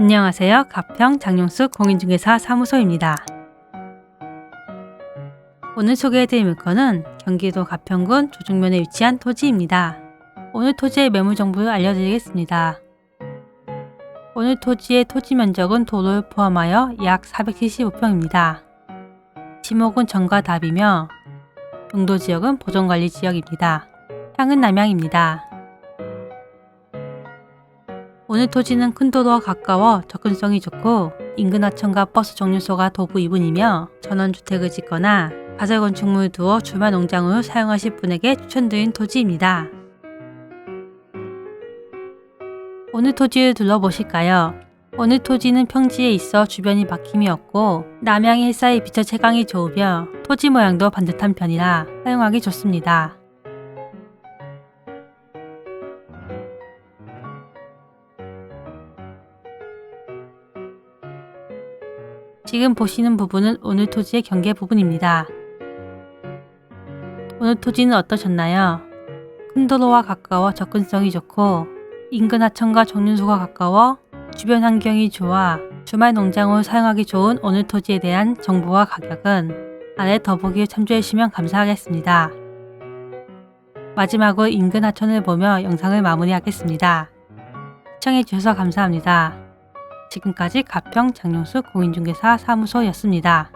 안녕하세요. 가평 장용숙 공인중개사 사무소입니다. 오늘 소개해드릴 물건은 경기도 가평군 조중면에 위치한 토지입니다. 오늘 토지의 매물 정보를 알려드리겠습니다. 오늘 토지의 토지 면적은 도로를 포함하여 약 475평입니다. 지목은 정과 답이며 용도 지역은 보존관리 지역입니다. 향은 남향입니다. 오늘 토지는 큰 도로와 가까워 접근성이 좋고 인근 하천과 버스 정류소가 도보 2분이며 전원주택을 짓거나 가설 건축물을 두어 주말 농장으로 사용하실 분에게 추천드린 토지입니다. 오늘 토지를 둘러보실까요? 오늘 토지는 평지에 있어 주변이 막힘이 없고 남향의 햇살이 비쳐 채광이 좋으며 토지 모양도 반듯한 편이라 사용하기 좋습니다. 지금 보시는 부분은 오늘 토지의 경계 부분입니다. 오늘 토지는 어떠셨나요? 큰 도로와 가까워 접근성이 좋고 인근 하천과 정륜소가 가까워 주변 환경이 좋아 주말 농장으로 사용하기 좋은 오늘 토지에 대한 정보와 가격은 아래 더보기를 참조해 주시면 감사하겠습니다. 마지막으로 인근 하천을 보며 영상을 마무리하겠습니다. 시청해 주셔서 감사합니다. 지금까지 가평 장용수 공인중개사 사무소였습니다.